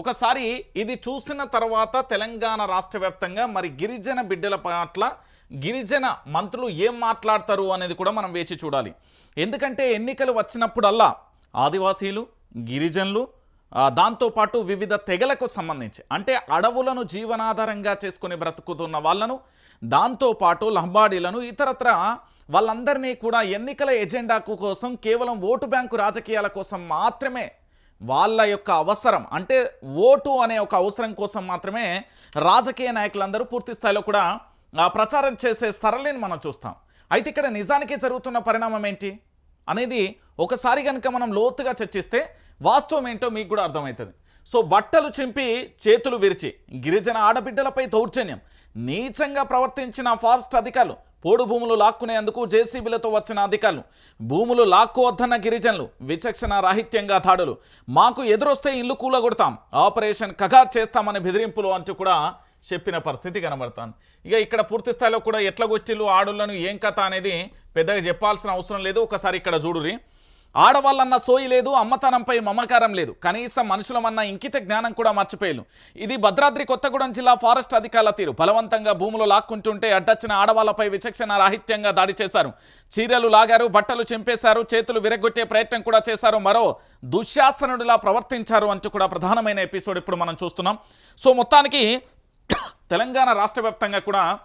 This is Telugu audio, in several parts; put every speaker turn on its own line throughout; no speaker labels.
ఒకసారి ఇది చూసిన తర్వాత తెలంగాణ రాష్ట్ర వ్యాప్తంగా మరి గిరిజన బిడ్డల పట్ల గిరిజన మంత్రులు ఏం మాట్లాడతారు అనేది కూడా మనం వేచి చూడాలి. ఎందుకంటే ఎన్నికలు వచ్చినప్పుడల్లా ఆదివాసీలు గిరిజనులు దాంతోపాటు వివిధ తెగలకు సంబంధించి అంటే అడవులను జీవనాధారంగా చేసుకుని బ్రతుకుతున్న వాళ్ళను దాంతోపాటు లంబాడీలను ఇతరత్ర వాళ్ళందరినీ కూడా ఎన్నికల ఎజెండాకు కోసం కేవలం ఓటు బ్యాంకు రాజకీయాల కోసం మాత్రమే వాళ్ళ యొక్క అవసరం అంటే ఓటు అనే ఒక అవసరం కోసం మాత్రమే రాజకీయ నాయకులందరూ పూర్తి స్థాయిలో కూడా ఆ, ప్రచారం చేసే సరళిని మనం చూస్తాం. అయితే ఇక్కడ నిజానికి జరుగుతున్న పరిణామం ఏంటి? అనేది ఒకసారి కనుక మనం లోతుగా చర్చిస్తే వాస్తవం ఏంటో మీకు కూడా అర్థమవుతుంది. సో బట్టలు చింపి చేతులు విరిచి గిరిజన ఆడబిడ్డలపై దౌర్జన్యం నీచంగా ప్రవర్తించిన ఫారెస్ట్ అధికారులు పోడు భూములు లాక్కునేందుకు జేసీబీలతో వచ్చిన అధికారులు. భూములు లాక్కోవద్దన్న గిరిజనులు విచక్షణ రాహిత్యంగా దాడులు. మాకు ఎదురొస్తే ఇల్లు కూలగొడతాం. ఆపరేషన్ కగార్ చేస్తామని బెదిరింపులు అంటూ కూడా చెప్పిన పరిస్థితి కనబడుతుంది. ఇక ఇక్కడ పూర్తి స్థాయిలో కూడా ఎట్ల గొచ్చిళ్ళు ఆడులను ఏం కథ అనేది పెద్దగా చెప్పాల్సిన అవసరం లేదు. ఒకసారి ఇక్కడ చూడురి ఆడవాళ్ళన్న సోయి లేదు అమ్మతనంపై మమకారం లేదు. కనీసం మనుషులమన్న ఇంకిత జ్ఞానం కూడా మర్చిపోయారు ఇది భద్రాద్రి కొత్తగూడెం జిల్లా ఫారెస్ట్ అధికారుల తీరు. బలవంతంగా భూములు లాక్కుంటుంటే అడ్డొచ్చిన ఆడవాళ్ళపై విచక్షణ రాహిత్యంగా దాడి చేశారు. చీరలు లాగారు బట్టలు చింపేశారు చేతులు విరగొట్టే ప్రయత్నం కూడా చేశారు. మరో దుశ్శాసనుడిలా ప్రవర్తించారు అంటూ కూడా ప్రధానమైన ఎపిసోడ్ ఇప్పుడు మనం చూస్తున్నాం. సో మొత్తానికి తెలంగాణ రాష్ట్ర కూడా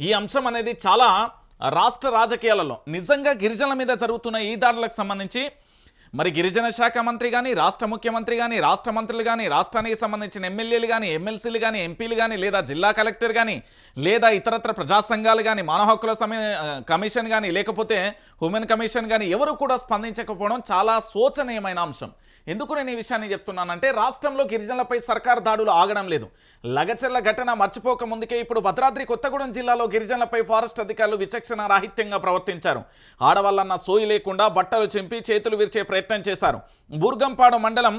ఈ అంశం అనేది చాలా రాష్ట్ర రాజకీయాలలో నిజంగా గిరిజనుల మీద జరుగుతున్న ఈ దాడులకు సంబంధించి మరి గిరిజన శాఖ మంత్రి కానీ రాష్ట్ర ముఖ్యమంత్రి కానీ రాష్ట్ర మంత్రులు కానీ రాష్ట్రానికి సంబంధించిన ఎమ్మెల్యేలు కానీ ఎమ్మెల్సీలు కానీ ఎంపీలు కానీ లేదా జిల్లా కలెక్టర్ కానీ లేదా ఇతరత్ర ప్రజా సంఘాలు కానీ మానవ హక్కుల కమిషన్ కానీ లేకపోతే హ్యూమన్ కమిషన్ కానీ ఎవరు కూడా స్పందించకపోవడం చాలా శోచనీయమైన అంశం. ఎందుకు నేను ఈ విషయాన్ని చెప్తున్నానంటే రాష్ట్రంలో గిరిజనులపై సర్కార్ దాడులు ఆగడం లేదు. లగచర్ల ఘటన మర్చిపోక ముందుకే ఇప్పుడు భద్రాద్రి కొత్తగూడెం జిల్లాలో గిరిజనులపై ఫారెస్ట్ అధికారులు విచక్షణ రాహిత్యంగా ప్రవర్తించారు. ఆడవాళ్ళన్న సోయి లేకుండా బట్టలు చింపి చేతులు విరిచే ప్రయత్నం చేశారు. బూర్గంపాడు మండలం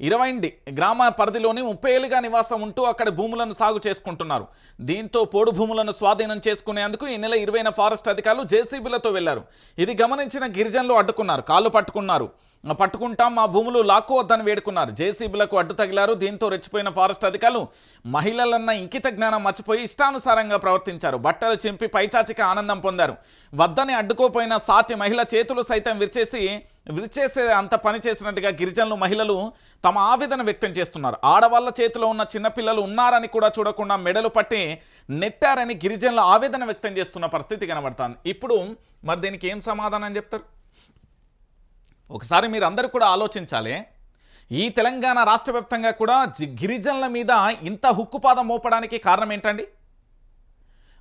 ఇరవైండి గ్రామ పరిధిలోని ముప్పై ఏళ్ళుగా నివాసం ఉంటూ అక్కడ భూములను సాగు చేసుకుంటున్నారు. దీంతో పోడు భూములను స్వాధీనం చేసుకునేందుకు ఈ నెల ఇరవైన ఫారెస్ట్ అధికారులు జేసీబీలతో వెళ్ళారు. ఇది గమనించిన గిరిజనులు అడ్డుకున్నారు కాళ్ళు పట్టుకున్నారు. పట్టుకుంటాం మా భూములు లాక్కోవద్దని వేడుకున్నారు. జేసీబీలకు అడ్డు తగిలారు. దీంతో రెచ్చిపోయిన ఫారెస్ట్ అధికారులు మహిళలన్న ఇంకిత జ్ఞానం మర్చిపోయి ఇష్టానుసారంగా ప్రవర్తించారు. బట్టలు చింపి పైచాచిక ఆనందం పొందారు. వద్దని అడ్డుకోపోయిన సాటి మహిళ చేతులు సైతం విరిచేసి విరిచేసే అంత పని చేసినట్టుగా గిరిజనులు మహిళలు తమ ఆవేదన వ్యక్తం చేస్తున్నారు. ఆడవాళ్ళ చేతిలో ఉన్న చిన్నపిల్లలు ఉన్నారని కూడా చూడకుండా మెడలు పట్టి నెట్టారని గిరిజనులు ఆవేదన వ్యక్తం చేస్తున్న పరిస్థితి కనబడుతుంది. ఇప్పుడు మరి దీనికి ఏం సమాధానం చెప్తారు? ఒకసారి మీరు అందరూ కూడా ఆలోచించాలి. ఈ తెలంగాణ రాష్ట్ర వ్యాప్తంగా కూడా గిరిజనుల మీద ఇంత హుక్కుపాదం మోపడానికి కారణం ఏంటండి?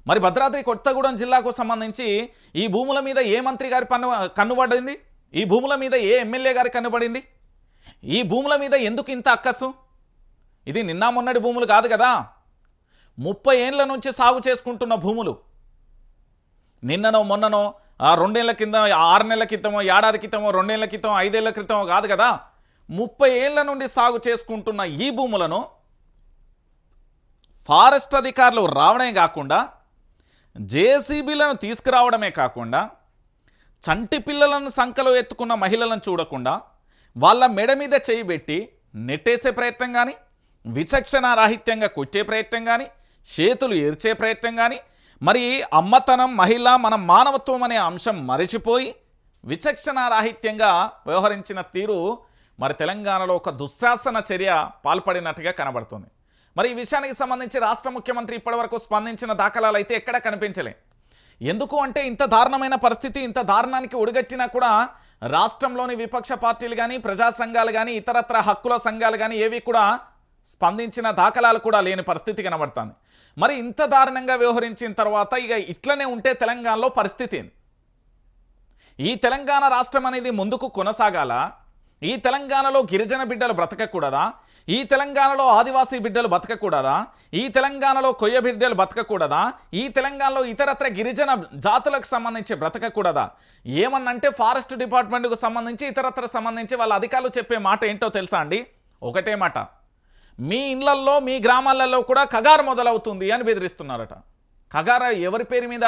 మరి భద్రాద్రి కొత్తగూడెం జిల్లాకు సంబంధించి ఈ భూముల మీద ఏ మంత్రి గారి పన్ను కన్నుబడింది? ఈ భూముల మీద ఏ ఎమ్మెల్యే గారి కన్నుబడింది? ఈ భూముల మీద ఎందుకు ఇంత అక్కసు? ఇది నిన్న మొన్నటి భూములు కాదు కదా. ముప్పై ఏండ్ల నుంచి సాగు చేసుకుంటున్న భూములు. నిన్ననో మొన్ననో రెండేళ్ళ కింద ఆరు నెలల క్రితమో ఏడాది క్రితమో రెండేళ్ళ క్రితం ఐదేళ్ళ క్రితమో కాదు కదా? ముప్పై ఏళ్ళ నుండి సాగు చేసుకుంటున్న ఈ భూములను ఫారెస్ట్ అధికారులు రావడమే కాకుండా జేసీబీలను తీసుకురావడమే కాకుండా చంటి పిల్లలను సంకలో ఎత్తుకున్న మహిళలను చూడకుండా వాళ్ళ మెడ మీద చేయి పెట్టి నెట్టేసే ప్రయత్నం కానీ విచక్షణ రాహిత్యంగా కొట్టే ప్రయత్నం కానీ చేతులు ఎరిచే ప్రయత్నం కానీ మరి అమ్మతనం మహిళ మన మానవత్వం అనే అంశం మరిచిపోయి విచక్షణ రాహిత్యంగా వ్యవహరించిన తీరు మరి తెలంగాణలో ఒక దుశ్శాసన చర్య పాల్పడినట్టుగా కనబడుతుంది. మరి ఈ విషయానికి సంబంధించి రాష్ట్ర ముఖ్యమంత్రి ఇప్పటివరకు స్పందించిన దాఖలాలు అయితే ఎక్కడా కనిపించలే. ఎందుకు అంటే ఇంత దారుణమైన పరిస్థితి ఇంత దారుణానికి ఒడిగట్టినా కూడా రాష్ట్రంలోని విపక్ష పార్టీలు కానీ ప్రజా సంఘాలు కానీ ఇతరత్ర హక్కుల సంఘాలు కానీ ఏవి కూడా స్పందించిన దాఖలాలు కూడా లేని పరిస్థితి కనబడుతుంది. మరి ఇంత దారుణంగా వ్యవహరించిన తర్వాత ఇక ఇట్లనే ఉంటే తెలంగాణలో పరిస్థితి ఈ తెలంగాణ రాష్ట్రం అనేది ముందుకు కొనసాగాల? ఈ తెలంగాణలో గిరిజన బిడ్డలు బ్రతకకూడదా? ఈ తెలంగాణలో ఆదివాసీ బిడ్డలు బతకకూడదా? ఈ తెలంగాణలో కొయ్య బిడ్డలు బతకకూడదా? ఈ తెలంగాణలో ఇతరత్ర గిరిజన జాతులకు సంబంధించి బ్రతకకూడదా? ఏమన్నంటే ఫారెస్ట్ డిపార్ట్మెంట్కు సంబంధించి ఇతరత్ర సంబంధించి వాళ్ళ అధికారులు చెప్పే మాట ఏంటో తెలుసా అండి? ఒకటే మాట. మీ ఇళ్ళల్లో మీ గ్రామాలలో కూడా కగారు మొదలవుతుంది అని బెదిరిస్తున్నారట. కగార ఎవరి పేరు మీద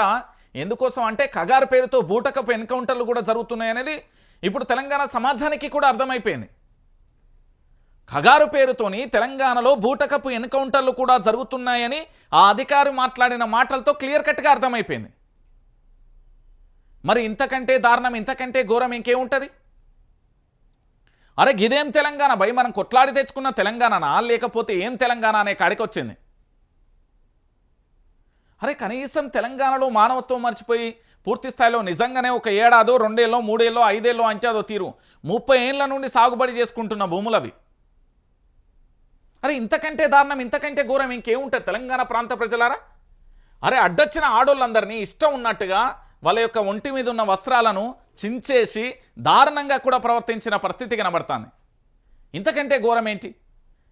ఎందుకోసం అంటే కగారు పేరుతో బూటకపు ఎన్కౌంటర్లు కూడా జరుగుతున్నాయి అనేది ఇప్పుడు తెలంగాణ సమాజానికి కూడా అర్థమైపోయింది. ఖగారు పేరుతోని తెలంగాణలో బూటకపు ఎన్కౌంటర్లు కూడా జరుగుతున్నాయని ఆ అధికారి మాట్లాడిన మాటలతో క్లియర్ కట్గా అర్థమైపోయింది. మరి ఇంతకంటే దారుణం ఇంతకంటే ఘోరం ఇంకేముంటుంది? అరే గిదేం తెలంగాణ? భయ మనం కొట్లాడి తెచ్చుకున్న తెలంగాణనా? లేకపోతే ఏం తెలంగాణ అనే కాడికి వచ్చింది అరే కనీసం తెలంగాణలో మానవత్వం మర్చిపోయి పూర్తి స్థాయిలో నిజంగానే ఒక ఏడాదో రెండేళ్ళో మూడేళ్ళో ఐదేళ్ళో అంచాదో తీరు. ముప్పై ఏళ్ళ నుండి సాగుబడి చేసుకుంటున్న భూములవి. అరే ఇంతకంటే దారుణం ఇంతకంటే ఘోరం ఇంకేముంటుంది తెలంగాణ ప్రాంత ప్రజలారా? అరే అడ్డొచ్చిన ఆడోళ్ళందరినీ ఇష్టం ఉన్నట్టుగా వాళ్ళ యొక్క ఒంటి మీద ఉన్న వస్త్రాలను చించేసి దారుణంగా కూడా ప్రవర్తించిన పరిస్థితి కనబడుతుంది. ఇంతకంటే ఘోరం ఏంటి?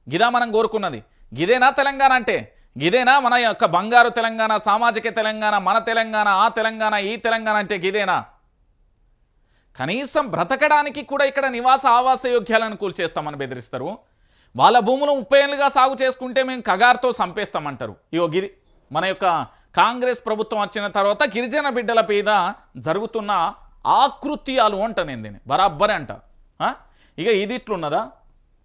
గిదా మనం కోరుకున్నది. గిదేనా తెలంగాణ అంటే? గిదేనా మన యొక్క బంగారు తెలంగాణ సామాజిక తెలంగాణ మన తెలంగాణ ఆ తెలంగాణ ఈ తెలంగాణ అంటే గిదేనా? కనీసం బ్రతకడానికి కూడా ఇక్కడ నివాస ఆవాస యోగ్యాలను కూల్చేస్తామని బెదిరిస్తారు. వాళ్ళ భూములు ముప్పై ఏళ్ళుగా సాగు చేసుకుంటే మేము కగార్తో చంపేస్తామంటారు ఇగో గిరి మన యొక్క కాంగ్రెస్ ప్రభుత్వం వచ్చిన తర్వాత గిరిజన బిడ్డల మీద జరుగుతున్న ఆకృత్యాలు అంట నేను దీన్ని. బరాబ్బరే అంట. ఇక ఇది ఇట్లున్నదా?